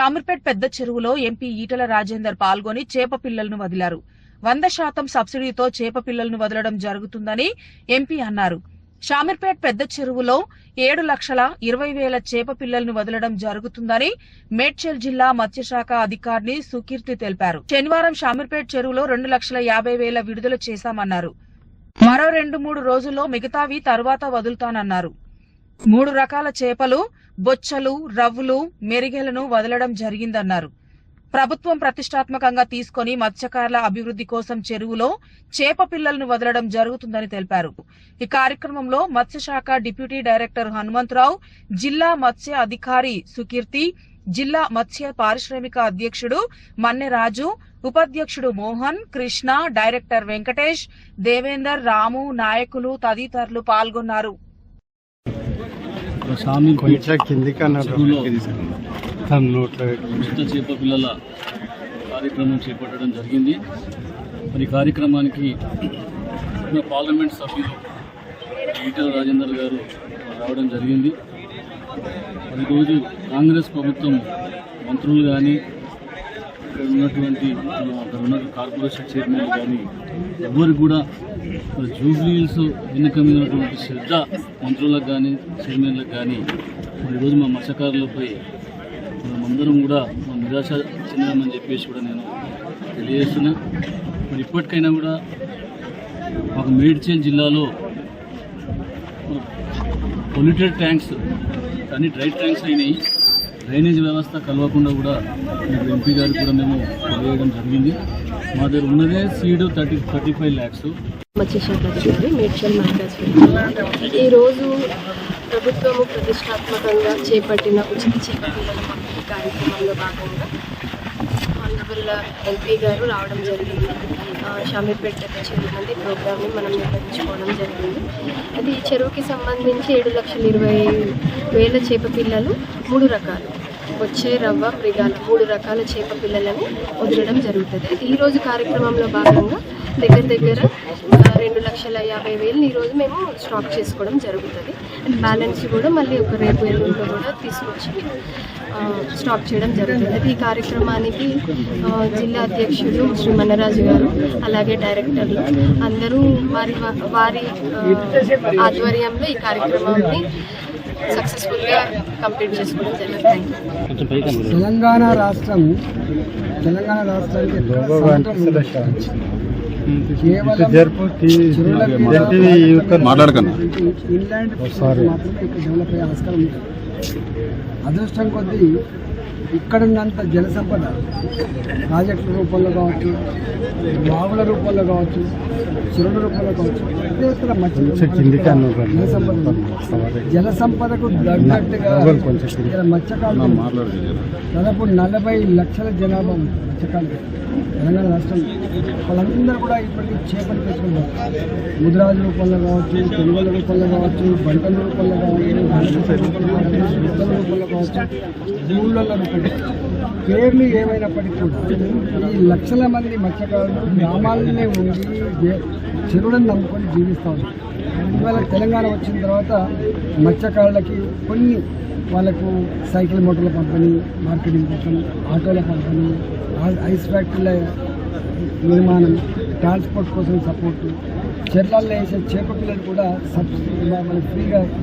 అమీర్పేట్ పెద్ద చెరువులో ఎంపీ ఈటల రాజేందర్ పాల్గొని చేప పిల్లలను వదిలారు. వంద శాతం సబ్సిడీతో చేప పిల్లలను వదలడం జరుగుతుందని ఎంపీ అన్నారు. షామీర్పేట్ పెద్ద చెరువులో ఏడు లక్షల ఇరవై వేల చేప పిల్లలను వదలడం జరుగుతుందని మేడ్చల్ జిల్లా మత్స్యశాఖ అధికారిని సుకీర్తి తెలిపారు. శనివారం షామీర్పేట్ చెరువులో రెండు లక్షల యాభై వేల విడుదల చేశామన్నారు. మరో రెండు మూడు రోజుల్లో మిగతావి తర్వాత వదులుతానన్నారు. మూడు రకాల చేపలు బొచ్చలు రవ్వులు మెరిగెలను వదలడం జరిగిందన్నారు. ప్రభుత్వం ప్రతిష్టాత్మకంగా తీసుకొని మత్స్యకారుల అభివృద్ధి కోసం చెరువులో చేప పిల్లలను వదలడం జరుగుతుందని తెలిపారు. ఈ కార్యక్రమంలో మత్స్యశాఖ డిప్యూటీ డైరెక్టర్ హనుమంతరావు జిల్లా మత్స్య అధికారి సుకీర్తి జిల్లా మత్స్య పారిశ్రామిక అధ్యక్షుడు మన్నెరాజు ఉపాధ్యక్షుడు మోహన్ కృష్ణ డైరెక్టర్ వెంకటేష్ దేవేందర్ రాము నాయకులు తదితరులు పాల్గొన్నారు. స్వామి కొంచెం కిందికి చెరువులో తన నోట్లో ఉచిత చేప పిల్లల కార్యక్రమం చేపట్టడం జరిగింది. మరి ఈ కార్యక్రమానికి మన పార్లమెంట్ సభ్యులు ఈటల రాజేందర్ గారు రావడం జరిగింది. ఈరోజు కాంగ్రెస్ ప్రభుత్వం మంత్రులు కానీ ఇక్కడ ఉన్నటువంటి అక్కడ ఉన్న కార్పొరేషన్ చైర్మన్ కానీ ఎవరు కూడా మరి జూబ్లీహిల్స్ ఎన్నిక మీద ఉన్నటువంటి శ్రద్ధ మంత్రులకు కానీ చైర్మన్లకు కానీ ఈరోజు మా మత్స్యకారులపై మనమందరం కూడా మా నిరాశ చెందామని చెప్పేసి కూడా నేను తెలియజేస్తున్నా. మరి ఇప్పటికైనా కూడా మాకు మేడ్చల్ జిల్లాలో పొల్యూటెడ్ ట్యాంక్స్ అన్ని డ్రై ట్యాంక్స్ అయినాయి. డ్రైనేజ్ వ్యవస్థ కలవకుండా కూడా మీకు ఎంపీ గారు కూడా మేము తెలియజేయడం జరిగింది. మా దగ్గర ఉన్నదే seed thirty thirty five lakhs ఈరోజు ప్రభుత్వము ప్రతిష్టాత్మకంగా చేపట్టిన ఉచిత చేపట్టిన కార్యక్రమంలో భాగంగా ఆనరబుల్ ఎంపీ గారు రావడం జరిగింది. షమీర్పేట చెరువు నుండి ప్రోగ్రామ్ని మనం నిర్వహించుకోవడం జరిగింది. అది ఈ చెరువుకి సంబంధించి ఏడు లక్షల ఇరవై వేల చేప పిల్లలు మూడు రకాలు. వచ్చే రవ్వ మృగాల మూడు రకాల చేప పిల్లలని వదలడం జరుగుతుంది. ఈరోజు కార్యక్రమంలో భాగంగా దగ్గర దగ్గర రెండు లక్షల యాభై వేలు ఈరోజు మేము స్టాక్ చేసుకోవడం జరుగుతుంది. అండ్ బ్యాలెన్స్ కూడా మళ్ళీ ఒక రేపు ఎల్లుండిలో కూడా తీసుకొచ్చి ఆ, స్టాక్ చేయడం జరుగుతుంది. ఈ కార్యక్రమానికి జిల్లా అధ్యక్షుడు శ్రీ మన్నరాజు గారు అలాగే డైరెక్టర్లు అందరూ వారి వారి ఆధ్వర్యంలో ఈ కార్యక్రమాన్ని సక్సెస్ఫుల్గా కంప్లీట్ చేసుకోవడం జరుగుతుంది తెలంగాణ రాష్ట్రం తెలంగాణ రాష్ట్రానికి ఇన్లాండ్ డెవలప్ అయ్యే ఆస్కారం ఉంది. అదృష్టం కొద్దీ ఇక్కడున్నంత జల సంపద ప్రాజెక్టుల రూపంలో కావచ్చు బావుల రూపంలో కావచ్చు చెరువుల రూపంలో కావచ్చు జల సంపద ఉంది. జల సంపదకు తగ్గట్టుగా ఇక్కడ మత్స్యకారులు దాదాపు నలభై లక్షల జనాభా ఉంది మత్స్యకారులు తెలంగాణ రాష్ట్రం వాళ్ళందరూ కూడా ఇప్పటికీ చేపలు పెట్టుకుంటారు ముద్రాజు రూపంలో కావచ్చు తెలుగుల రూపంలో కావచ్చు బంటల రూపంలో కావచ్చు రూపంలో కావచ్చు బుద్ధల రూపంలో కావచ్చు పేర్లు ఏమైనప్పటికీ కూడా ఈ లక్షల మంది మత్స్యకారులు గ్రామాలనే ఉండి చెరువులను నమ్ముకొని జీవిస్తూ ఉన్నారు. ఇవాళ తెలంగాణ వచ్చిన తర్వాత మత్స్యకారులకి కొన్ని వాళ్ళకు సైకిల్ మోటార్ల పంపిణీ మార్కెటింగ్ కోసం ఆటోల పంపిణీ ఐస్ ఫ్యాక్టరీల నిర్మాణం ట్రాన్స్పోర్ట్ కోసం సపోర్టు చెర్లల్లో వేసే చేప పిల్లలు కూడా సబ్ మనకి ఫ్రీగా